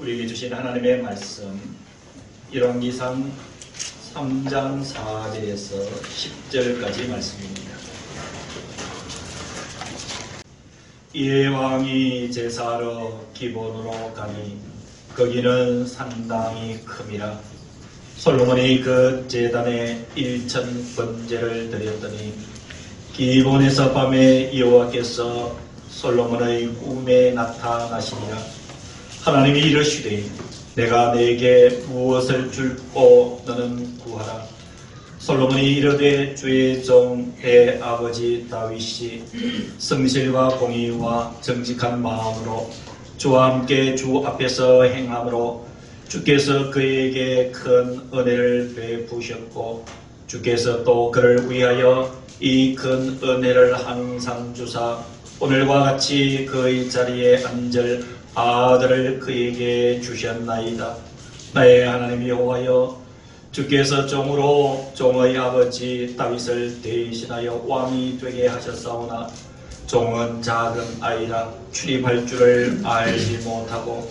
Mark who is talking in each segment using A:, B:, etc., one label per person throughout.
A: 우리에게 주신 하나님의 말씀. 열왕기상 3장 4절에서 10절까지 말씀입니다. 이에 왕이 제사하러 기본으로 가니 거기는 상당히 큼이라 솔로몬이 그 제단에 일천 번제를 드렸더니 기본에서 밤에 여호와께서 솔로몬의 꿈에 나타나시니라 하나님이 이르시되 내가 내게 무엇을 줄고 너는 구하라. 솔로몬이 이르되 주의 종의 아버지 다윗이 성실과 공의와 정직한 마음으로 주와 함께 주 앞에서 행함으로 주께서 그에게 큰 은혜를 베푸셨고 주께서 또 그를 위하여 이 큰 은혜를 항상 주사 오늘과 같이 그의 자리에 앉을 아들을 그에게 주셨나이다. 나의 하나님 여호와여 주께서 종으로 종의 아버지 다윗을 대신하여 왕이 되게 하셨사오나 종은 작은 아이라 출입할 줄을 알지 못하고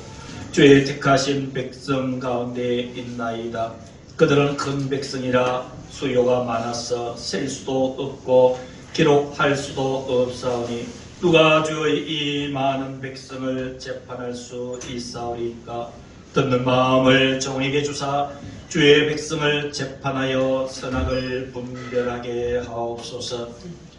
A: 주의 택하신 백성 가운데 있나이다. 그들은 큰 백성이라 수요가 많아서 셀 수도 없고 기록할 수도 없사오니 누가 주의 이 많은 백성을 재판할 수 있사오리까? 듣는 마음을 종에게 주사 주의 백성을 재판하여 선악을 분별하게 하옵소서.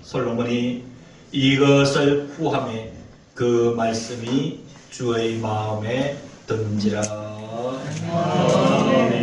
A: 솔로몬이 이것을 구함에 그 말씀이 주의 마음에 든지라. 아멘.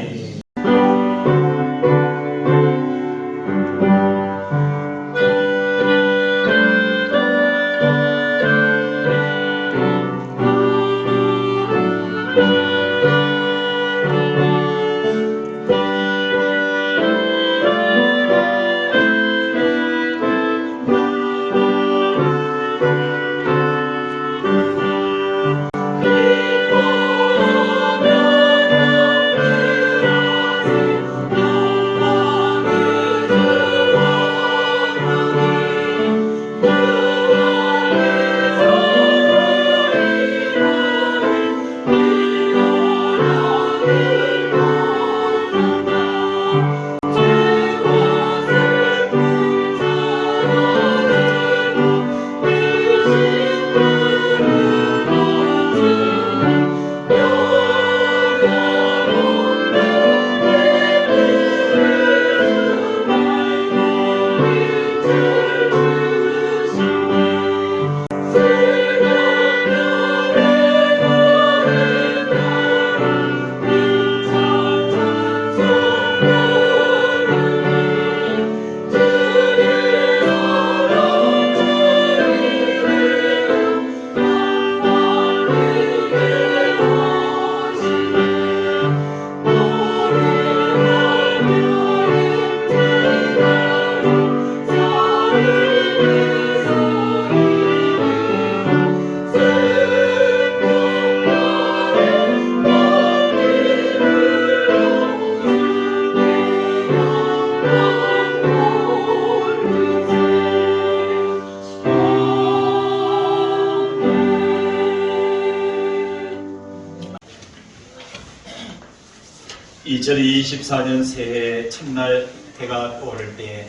A: 2024년 새해 첫날 해가 오를 때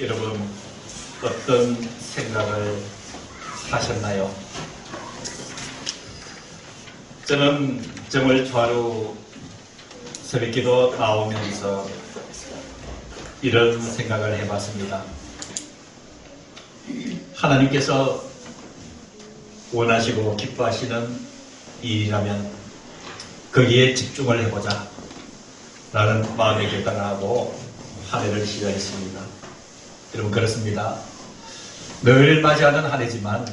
A: 여러분 어떤 생각을 하셨나요? 저는 정월 초하루 새벽기도 나오면서 이런 생각을 해봤습니다. 하나님께서 원하시고 기뻐하시는 일이라면 거기에 집중을 해보자. 라는 마음의 결단을 하고 한 해를 시작했습니다. 여러분 그렇습니다. 늘 맞이하는 한 해지만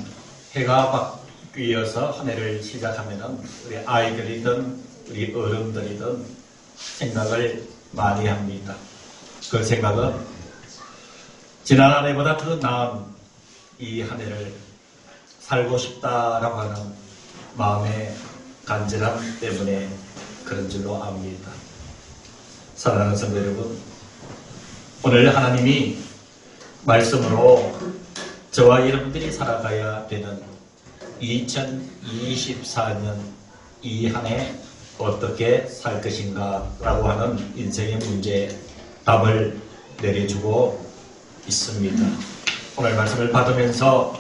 A: 해가 바뀌어서 한 해를 시작하면 우리 아이들이든 우리 어른들이든 생각을 많이 합니다. 그 생각은 지난 한 해보다 더 나은 이 한 해를 살고 싶다라고 하는 마음의 간절함 때문에 그런 줄로 압니다. 사랑하는 성도 여러분, 오늘 하나님이 말씀으로 저와 여러분들이 살아가야 되는 2024년 이 한 해 어떻게 살 것인가 라고 하는 인생의 문제에 답을 내려주고 있습니다. 오늘 말씀을 받으면서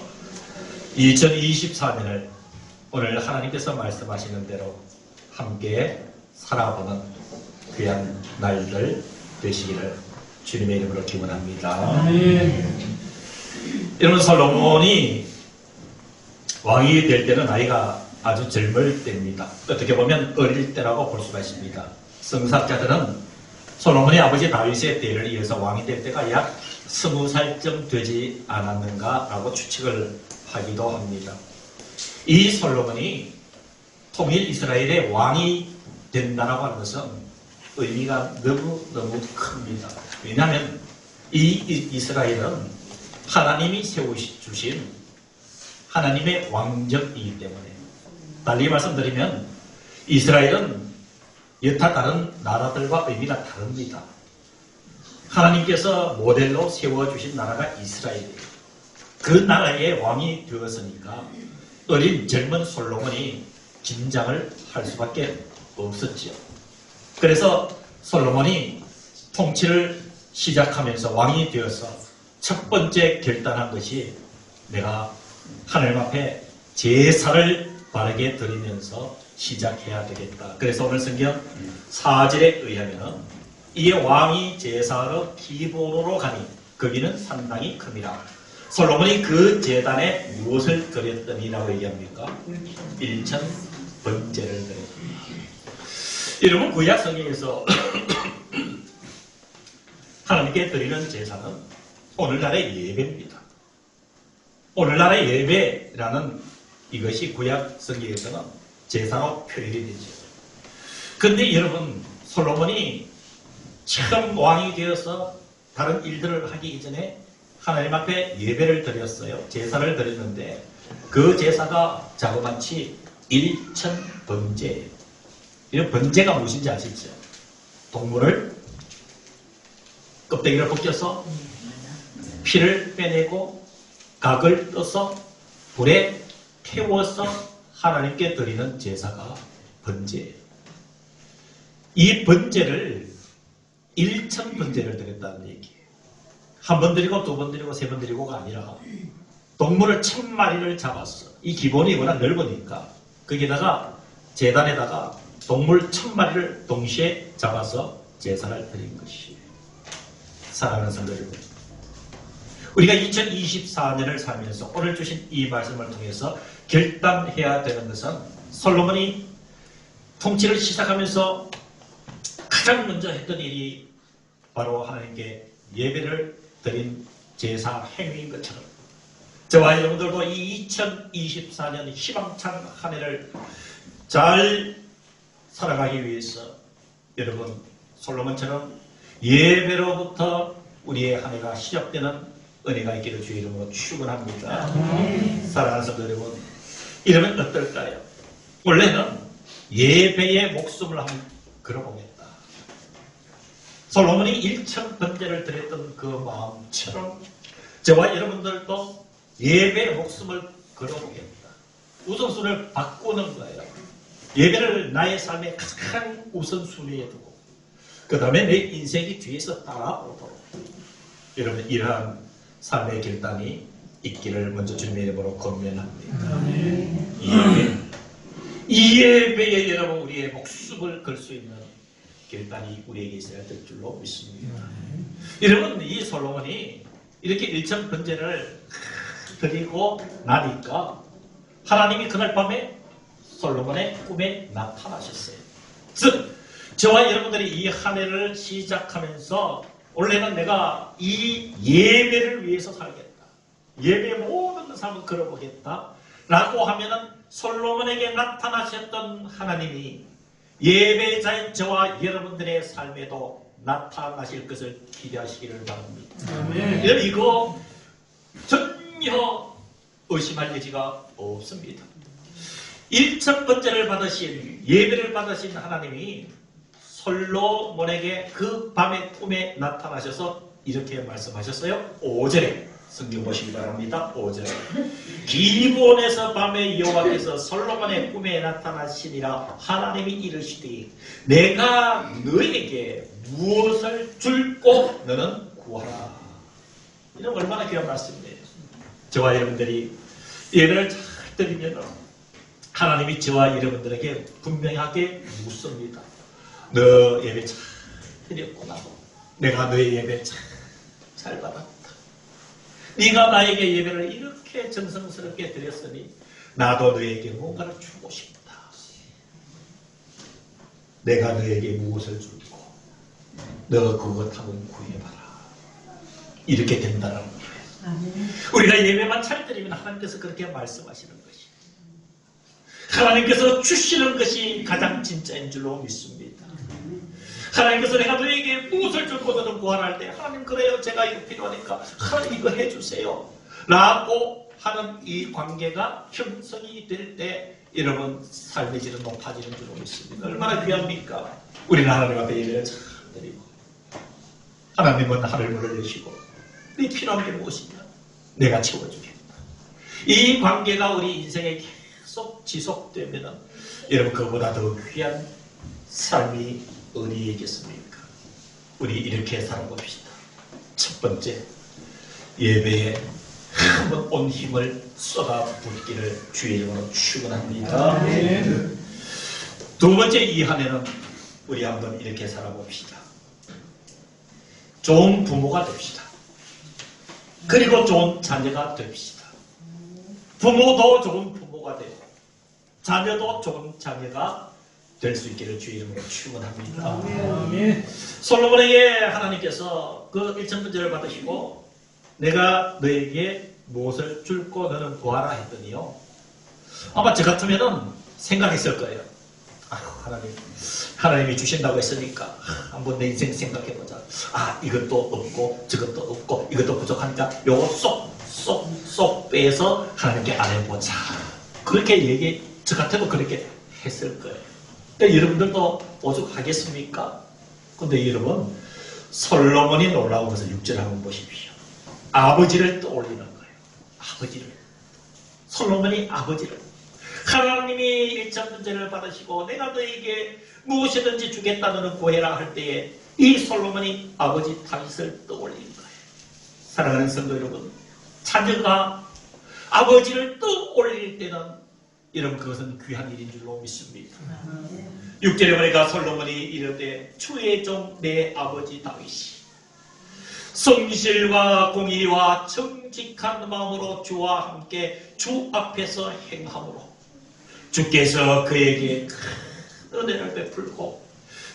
A: 2024년을 오늘 하나님께서 말씀하시는 대로 함께 살아보는 귀한 날들 되시기를 주님의 이름으로 기원합니다. 여러분 솔로몬이 왕이 될 때는 나이가 아주 젊을 때입니다. 어떻게 보면 어릴 때라고 볼 수가 있습니다. 성사자들은 솔로몬의 아버지 다윗의 때를 이어서 왕이 될 때가 약 스무 살쯤 되지 않았는가라고 추측을 하기도 합니다. 이 솔로몬이 통일 이스라엘의 왕이 된다라고 하는 것은 의미가 너무 너무 큽니다. 왜냐하면 이 이- 이스라엘은 하나님이 세우주신 하나님의 왕적이기 때문에 달리 말씀드리면 이스라엘은 여타 다른 나라들과 의미가 다릅니다. 하나님께서 모델로 세워주신 나라가 이스라엘이에요. 그 나라의 왕이 되었으니까 어린 젊은 솔로몬이 긴장을 할 수밖에 없었지요. 그래서 솔로몬이 통치를 시작하면서 왕이 되어서 첫 번째 결단한 것이 내가 하나님 앞에 제사를 바르게 드리면서 시작해야 되겠다. 그래서 오늘 성경 사절에 의하면 이에 왕이 제사로 기본으로 가니 거기는 상당히 큽니다. 솔로몬이 그 제단에 무엇을 드렸더니라고 얘기합니까? 일천 번제를 드렸습니다. 여러분 구약 성경에서 하나님께 드리는 제사는 오늘날의 예배입니다. 오늘날의 예배라는 이것이 구약 성경에서는 제사로 표현이 되죠. 근데 여러분 솔로몬이 처음 왕이 되어서 다른 일들을 하기 이전에 하나님 앞에 예배를 드렸어요. 제사를 드렸는데 그 제사가 자그마치 일천 번제예요. 이런 번제가 무엇인지 아시죠? 동물을 껍데기를 벗겨서 피를 빼내고 각을 떠서 불에 태워서 하나님께 드리는 제사가 번제예요. 이 번제를 일천 번제를 드렸다는 얘기예요. 한 번 드리고 두 번 드리고 세 번 드리고가 아니라 동물을 천 마리를 잡았어. 이 기본이 워낙 넓으니까 거기다가 재단에다가 동물 천 마리를 동시에 잡아서 제사를 드린 것이에요. 사랑하는 성도 여러분. 우리가 2024년을 살면서 오늘 주신 이 말씀을 통해서 결단해야 되는 것은 솔로몬이 통치를 시작하면서 가장 먼저 했던 일이 바로 하나님께 예배를 드린 제사 행위인 것처럼 저와 여러분들도 이 2024년 희망찬 한 해를 잘 살아가기 위해서 여러분 솔로몬처럼 예배로부터 우리의 한 해가 시작되는 은혜가 있기를 주의 이름으로 축원합니다. 사랑하는 성도 여러분, 이러면 어떨까요? 원래는 예배의 목숨을 한번 걸어보겠다. 솔로몬이 일천 번제를 드렸던 그 마음처럼 저와 여러분들도 예배의 목숨을 걸어보겠다. 우선순위를 바꾸는 거예요. 예배를 나의 삶의 가장 우선순위에 두고 그 다음에 내 인생이 뒤에서 따라오도록 여러분 이러한 삶의 결단이 있기를 먼저 주님의 이름으로 건면합니다. 예배. 이 예배에 여러분 우리의 목숨을 걸 수 있는 결단이 우리에게 있어야 될 줄로 믿습니다. 여러분 이 솔로몬이 이렇게 일천 번제를 드리고 나니까 하나님이 그날 밤에 솔로몬의 꿈에 나타나셨어요. 즉 저와 여러분들이 이 한 해를 시작하면서 원래는 내가 이 예배를 위해서 살겠다. 예배의 모든 삶을 걸어보겠다. 라고 하면은 솔로몬에게 나타나셨던 하나님이 예배자인 저와 여러분들의 삶에도 나타나실 것을 기대하시기를 바랍니다. 여러분 이거 전혀 의심할 여지가 없습니다. 일천 번째를 받으신 예배를 받으신 하나님이 솔로몬에게 그 밤의 꿈에 나타나셔서 이렇게 말씀하셨어요. 5절에 성경 보시기 바랍니다. 5절 기본에서 밤에 여호와께서 솔로몬의 꿈에 나타나시니라 하나님이 이르시되 내가 너에게 무엇을 줄고 너는 구하라 이런 얼마나 귀한 말씀이에요. 저와 여러분들이 예배를 잘 드리면 하나님이 저와 여러분들에게 분명하게 묻습니다. 너 예배 잘 드렸구나. 내가 너의 예배 잘, 잘 받았다. 네가 나에게 예배를 이렇게 정성스럽게 드렸으니 나도 너에게 뭔가를 주고 싶다. 내가 너에게 무엇을 줄고 너 그것 한번 구해봐라. 이렇게 된다는 거예요. 우리가 예배만 잘 드리면 하나님께서 그렇게 말씀하시는 것이 하나님께서 주시는 것이 가장 진짜인 줄로 믿습니다. 하나님께서 내가 너에게 무엇을 너는 구하라 할 때 하나님 그래요 제가 이거 필요하니까 하나님 이거 해주세요 라고 하는 이 관계가 형성이 될 때 여러분 삶의 질은 높아지는 줄로 믿습니다. 얼마나 귀합니까? 우리는 하나님 앞에 예배를 잘 드리고 하나님은 하늘 문을 여시고 네 필요한 게 무엇이냐? 내가 채워주겠다. 이 관계가 우리 인생에 계속 지속되면 여러분 그보다 더 귀한 삶이 어디에 있겠습니까? 우리 이렇게 살아봅시다. 첫 번째 예배에 한번 온 힘을 쏟아붓기를 주의 이름으로 축원합니다. 두 번째 이 한 해는 우리 한번 이렇게 살아봅시다. 좋은 부모가 됩시다. 그리고 좋은 자녀가 됩시다. 부모도 좋은 부모가 되고 자녀도 좋은 자녀가 될 수 있기를 주의 이름으로 축원합니다. 솔로몬에게 하나님께서 그 1천분제를 받으시고 내가 너에게 무엇을 줄고 너는 구하라 했더니요. 아마 저 같으면은 생각했을 거예요. 아휴 하나님 하나님이 주신다고 했으니까 한번 내 인생 생각해보자. 아 이것도 없고 저것도 없고 이것도 부족하니까 요거 쏙 쏙 쏙 빼서 하나님께 안 해보자. 그렇게 얘기 저 같아도 그렇게 했을 거예요. 근데 여러분들도 오죽하겠습니까? 근데 여러분 솔로몬이 놀라운 것을 6절 한번 보십시오. 아버지를 떠올리는 거예요. 아버지를. 솔로몬이 아버지를. 하나님이 일천 문제를 받으시고 내가 너에게 무엇이든지 주겠다 너는 구해라 할 때에 이 솔로몬이 아버지 다윗을 떠올린 거예요. 사랑하는 성도 여러분, 자녀가 아버지를 떠올릴 때는 여러분 그것은 귀한 일인 줄로 믿습니다. 6절에 보니까 솔로몬이 이르되 주의 종 내 아버지 다윗이 성실과 공의와 정직한 마음으로 주와 함께 주 앞에서 행함으로 주께서 그에게 큰 은혜를 베풀고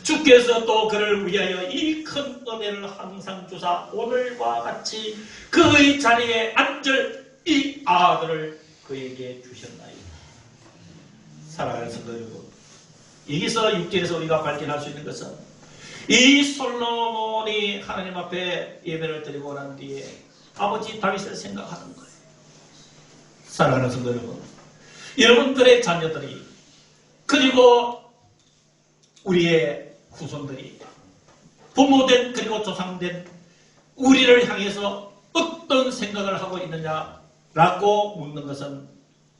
A: 주께서 또 그를 위하여 이 큰 은혜를 항상 주사 오늘과 같이 그의 자리에 앉을 이 아들을 그에게 주셨나이다. 사랑하는 성도 여러분 여기서 6절에서 우리가 발견할 수 있는 것은 이 솔로몬이 하나님 앞에 예배를 드리고 난 뒤에 아버지 다윗을 생각하는 거예요. 사랑하는 성도 여러분, 여러분들의 자녀들이 그리고 우리의 후손들이 부모된 그리고 조상된 우리를 향해서 어떤 생각을 하고 있느냐라고 묻는 것은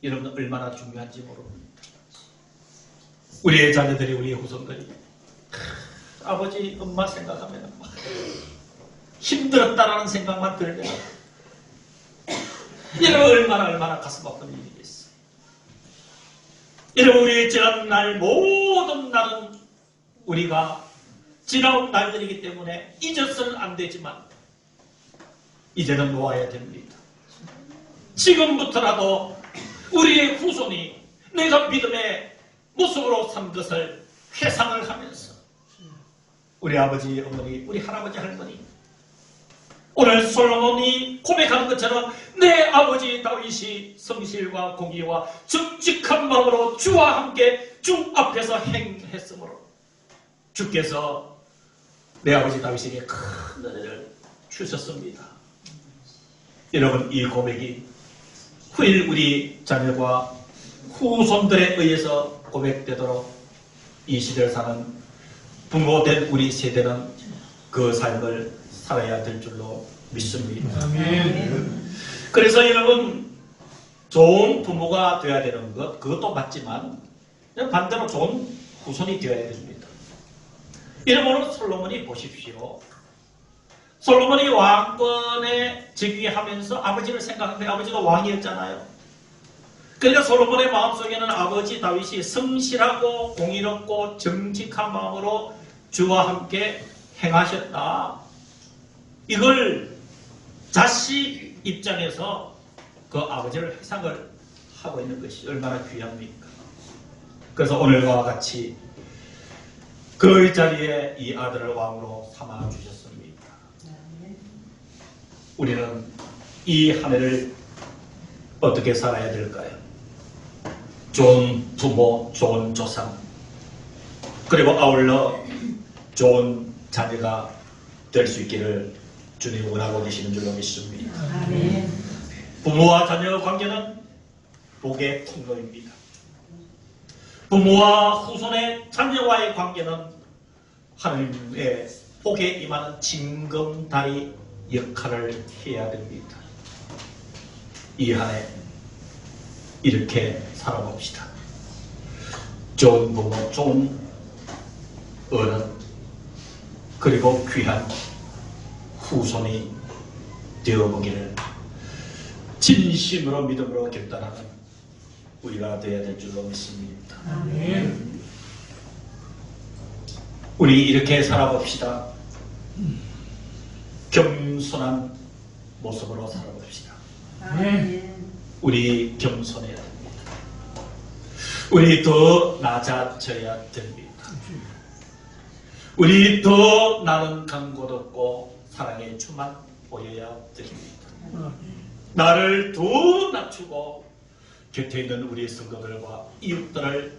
A: 여러분 얼마나 중요한지 모릅니다. 우리의 자녀들이 우리의 후손들이 아버지 엄마 생각하면 막 힘들었다라는 생각만 들면 여러분 얼마나 얼마나 가슴 아픈 일이겠어. 여러분 우리의 지난 날 모든 날은 우리가 지나온 날들이기 때문에 잊어서는 안 되지만 이제는 놓아야 됩니다. 지금부터라도 우리의 후손이 내가 믿음의 모습으로 산 것을 회상을 하면서 우리 아버지, 어머니, 우리 할아버지, 할머니 오늘 솔로몬이 고백하는 것처럼 내 아버지 다윗이 성실과 공의와 정직한 마음으로 주와 함께 주 앞에서 행했으므로 주께서 내 아버지 다윗에게 큰 은혜를 주셨습니다. 여러분 이 고백이 후일 우리 자녀과 후손들에 의해서 고백되도록 이 시대를 사는 부모된 우리 세대는 그 삶을 살아야 될 줄로 믿습니다.
B: 아멘.
A: 그래서 여러분 좋은 부모가 되어야 되는 것 그것도 맞지만 반대로 좋은 후손이 되어야 됩니다. 이러므로 솔로몬이 보십시오. 솔로몬이 왕권에 즉위하면서 아버지를 생각하는데 아버지가 왕이었잖아요. 그러니까 솔로몬의 마음속에는 아버지 다윗이 성실하고 공의롭고 정직한 마음으로 주와 함께 행하셨다. 이걸 자식 입장에서 그 아버지를 회상을 하고 있는 것이 얼마나 귀합니까? 그래서 오늘과 같이 그 자리에 이 아들을 왕으로 삼아 주셨습니다. 우리는 이 한 해를 어떻게 살아야 될까요? 좋은 부모, 좋은 조상, 그리고 아울러 좋은 자녀가 될 수 있기를 주님 원하고 계시는 줄로 믿습니다. 부모와 자녀의 관계는 복의 통로입니다. 부모와 후손의 자녀와의 관계는 하나님의 복에 임하는 징검다리 역할을 해야 됩니다. 이 한해 이렇게 살아봅시다. 좋은 부모, 좋은 어른, 그리고 귀한 후손이 되어보기를 진심으로 믿음으로 결단하는 우리가 되어야 될 줄로 믿습니다.
B: 아멘.
A: 우리 이렇게 살아봅시다. 겸손한 모습으로 살아봅시다.
B: 아멘.
A: 우리 겸손해야 됩니다. 우리 더 낮아져야 됩니다. 우리 더 나는 강곳 없고 사랑의 주만 보여야 됩니다. 나를 더 낮추고 곁에 있는 우리 성도들과 이웃들을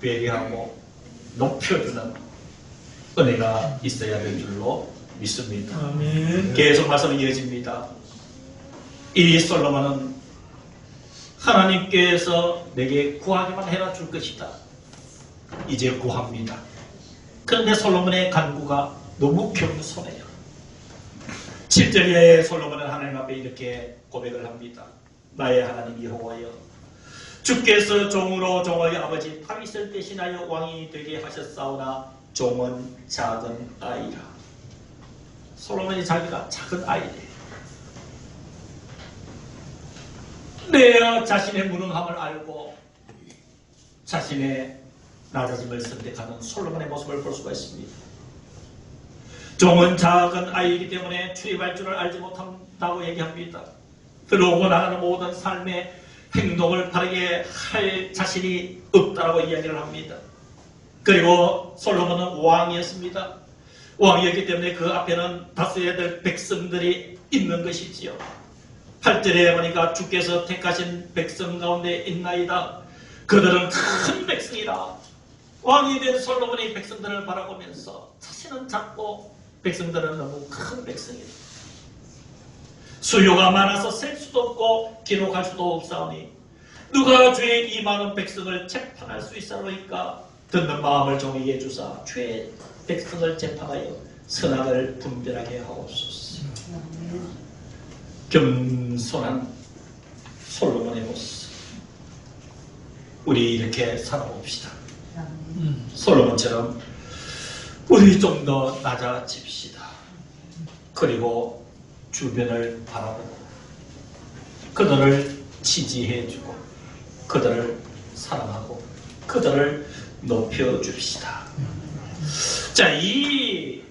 A: 배려하고 높여주는 은혜가 있어야 될 줄로 믿습니다.
C: 아멘.
A: 계속 말씀이 이어집니다. 이 솔로몬은 하나님께서 내게 구하기만 해라 줄 것이다. 이제 구합니다. 그런데 솔로몬의 간구가 너무 겸손해요. 7절에 솔로몬은 하나님 앞에 이렇게 고백을 합니다. 나의 하나님 여호와여 주께서 종으로 종의 아버지 다윗을 대신하여 왕이 되게 하셨사오나 종은 작은 아이라. 솔로몬이 자기가 작은 아이래요. 내 자신의 무능함을 알고 자신의 낮아짐을 선택하는 솔로몬의 모습을 볼 수가 있습니다. 종은 작은 아이이기 때문에 출입할 줄을 알지 못한다고 얘기합니다. 들어오고 나가는 모든 삶의 행동을 바르게 할 자신이 없다라고 이야기를 합니다. 그리고 솔로몬은 왕이었습니다. 왕이었기 때문에 그 앞에는 다스려야 될 백성들이 있는 것이지요. 8절에 보니까 주께서 택하신 백성 가운데 있나이다. 그들은 큰 백성이라. 왕이 된 솔로몬이 백성들을 바라보면서 자신은 작고 백성들은 너무 큰 백성이다. 수요가 많아서 셀 수도 없고 기록할 수도 없사오니 누가 죄의 이 많은 백성을 재판할 수 있사로이까 듣는 마음을 종에게 주사 죄의 백성을 재판하여 선악을 분별하게 하옵소서. 겸손한 솔로몬의 모습. 우리 이렇게 살아봅시다. 솔로몬처럼 우리 좀 더 낮아집시다. 그리고 주변을 바라보고 그들을 지지해주고 그들을 사랑하고 그들을 높여줍시다. 자, 이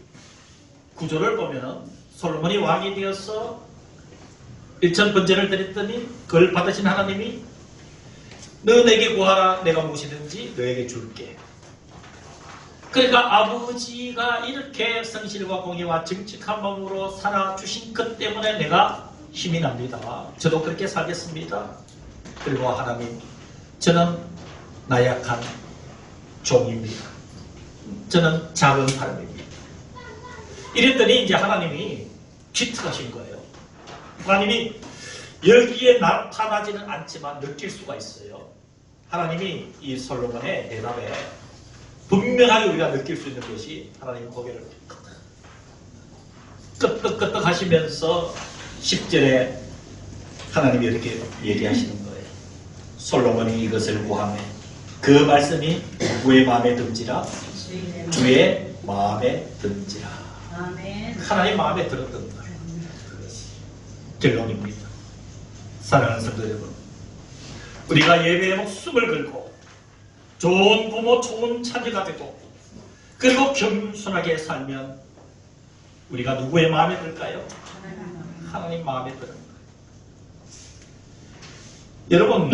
A: 구조를 보면 솔로몬이 왕이 되어서 일천 번제를 드렸더니 그걸 받으신 하나님이 너 내게 구하라 내가 무엇이든지 너에게 줄게. 그러니까 아버지가 이렇게 성실과 공의와 정직한 마음으로 살아주신 것 때문에 내가 힘이 납니다. 저도 그렇게 살겠습니다. 그리고 하나님, 저는 나약한 종입니다. 저는 작은 사람입니다. 이랬더니 이제 하나님이 기특하신 거예요. 하나님이 여기에 나타나지는 않지만 느낄 수가 있어요. 하나님이 이 솔로몬의 대답에 분명하게 우리가 느낄 수 있는 것이 하나님 고개를 끄덕끄덕 하시면서 10절에 하나님이 이렇게 얘기하시는 거예요. 솔로몬이 이것을 구하매 그 말씀이 누구의 마음에 든지라 주의 마음에 든지라. 하나님 마음에 들었던. 결론입니다. 사랑하는 성도 여러분, 우리가 예배에 목숨을 걸고 좋은 부모, 좋은 자녀가 되고 그리고 겸손하게 살면 우리가 누구의 마음에 들까요? 하나님 마음에 거예요. 여러분,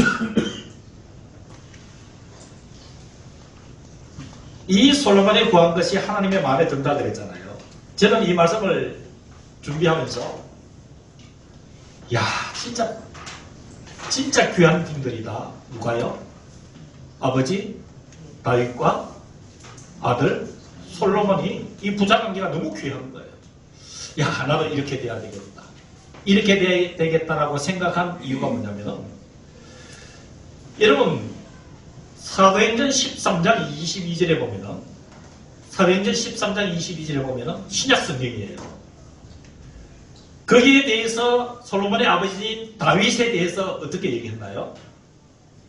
A: 이 솔로몬이 구한 것이 하나님의 마음에 든다 그랬잖아요. 저는 이 말씀을 준비하면서 야 진짜 진짜 귀한 분들이다. 누가요? 아버지 다윗과 아들 솔로몬이 이 부자 관계가 너무 귀한 거예요. 야 나도 이렇게 돼야 되겠다. 이렇게 돼야 되겠다라고 생각한 이유가 뭐냐면은 여러분 사도행전 13장 22절에 보면은 사도행전 13장 22절에 보면은 신약 성경이에요. 거기에 대해서 솔로몬의 아버지인 다윗에 대해서 어떻게 얘기했나요?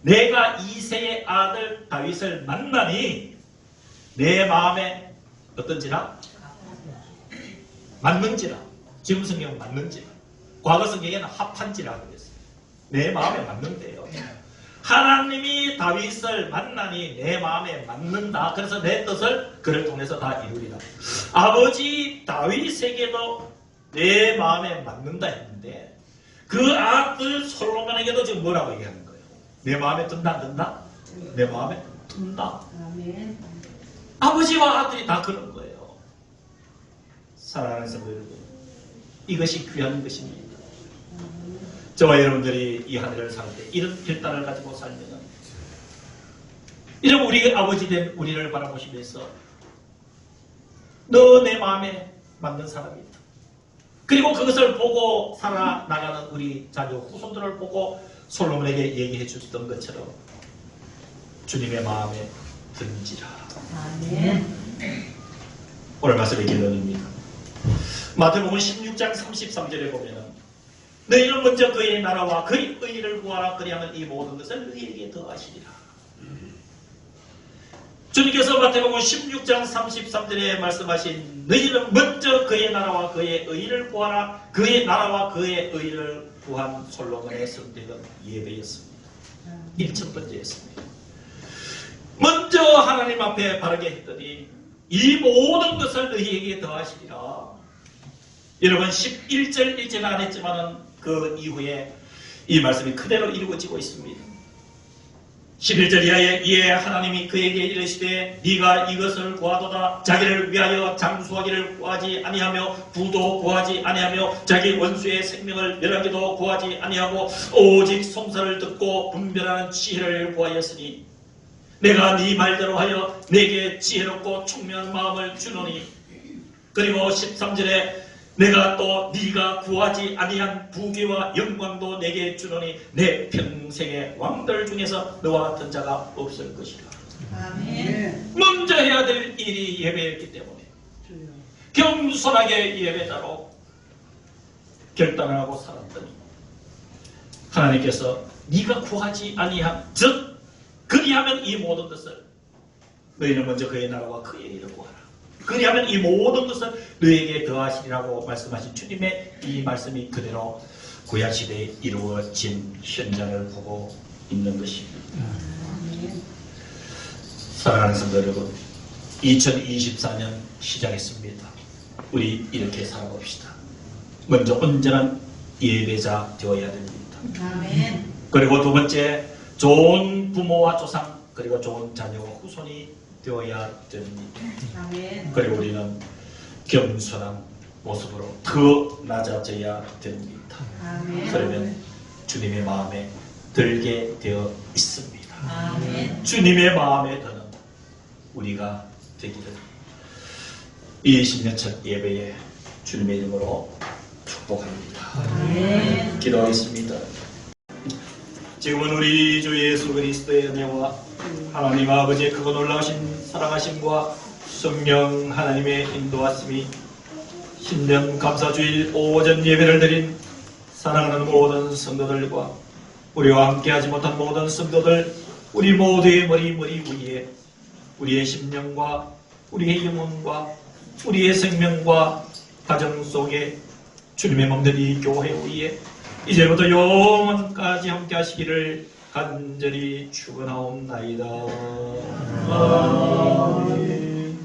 A: 내가 이세의 아들 다윗을 만나니 내 마음에 어떤지라 맞는지라 지금 성경은 맞는지라 과거 성경에는 합한지라 그랬어요. 내 마음에 맞는데요. 하나님이 다윗을 만나니 내 마음에 맞는다. 그래서 내 뜻을 그를 통해서 다 이루리라. 아버지 다윗에게도 내 마음에 맞는다 했는데 그 아들 솔로몬에게도 지금 뭐라고 얘기하는 거예요? 내 마음에 든다 안 든다? 내 마음에 든다. 아버지와 아들이 다 그런 거예요. 사랑하는 성도 여러분, 이것이 귀한 것입니다. 저와 여러분들이 이 하늘을 살 때 이런 결단을 가지고 살면은 이런 우리 아버지 된 우리를 바라보시면서 너 내 마음에 맞는 사람이다. 그리고 그것을 보고 살아나가는 우리 자녀 후손들을 보고 솔로몬에게 얘기해 주던 것처럼 주님의 마음에 든지라.
B: 아멘.
A: 오늘 말씀의 결론입니다. 마태복음 16장 33절에 보면은 너희는 먼저 그의 나라와 그의 의를 구하라 그리하면 이 모든 것을 너희에게 더하시리라. 주님께서 마태복음 16장 33절에 말씀하신 너희는 먼저 그의 나라와 그의 의를 구하라 그의 나라와 그의 의를 구한 솔로몬의 선택은 예배였습니다. 1천 번째였습니다. 먼저 하나님 앞에 바르게 했더니 이 모든 것을 너희에게 더하시리라. 여러분 11절 읽지는 않았지만 그 이후에 이 말씀이 그대로 이루어지고 있습니다. 11절 이하에 이에 하나님이 그에게 이르시되 네가 이것을 구하도다. 자기를 위하여 장수하기를 구하지 아니하며 부도 구하지 아니하며 자기 원수의 생명을 멸하기도 구하지 아니하고 오직 송사를 듣고 분별하는 지혜를 구하였으니 내가 네 말대로 하여 내게 지혜롭고 총명한 마음을 주노니. 그리고 13절에 내가 또 네가 구하지 아니한 부귀와 영광도 내게 주노니 내 평생의 왕들 중에서 너와 같은 자가 없을 것이라.
B: 아멘.
A: 먼저 해야 될 일이 예배였기 때문에 겸손하게 예배자로 결단을 하고 살았더니 하나님께서 네가 구하지 아니한 즉 그리하면 이 모든 것을 너희는 먼저 그의 나라와 그의 일을 구하라 그리하면 이 모든 것을 너에게 더하시리라고 말씀하신 주님의 이 말씀이 그대로 구약 시대에 이루어진 현장을 보고 있는 것입니다. 사랑하는 성도 여러분, 2024년 시작했습니다. 우리 이렇게 살아봅시다. 먼저 온전한 예배자 되어야 됩니다.
B: 아멘.
A: 그리고 두 번째, 좋은 부모와 조상, 그리고 좋은 자녀와 후손이 되어야 됩니다.
B: 아멘.
A: 그리고 우리는 겸손한 모습으로 더 낮아져야 됩니다.
B: 아멘.
A: 그러면 주님의 마음에 들게 되어 있습니다.
B: 아멘.
A: 주님의 마음에 드는 우리가 되기를 20년 첫 예배에 주님의 이름으로 축복합니다.
B: 아멘.
A: 기도하겠습니다. 지금은 우리 주 예수 그리스도의 은혜와 하나님 아버지의 크고 놀라우신 사랑하심과 성령 하나님의 인도하심이 신년 감사주일 오전 예배를 드린 사랑하는 모든 성도들과 우리와 함께하지 못한 모든 성도들 우리 모두의 머리 머리 위에 우리의 심령과 우리의 영혼과 우리의 생명과 가정 속에 주님의 몸된 이 교회 위에 이제부터 영원까지 함께하시기를 간절히 추구나옵나이다. 아멘.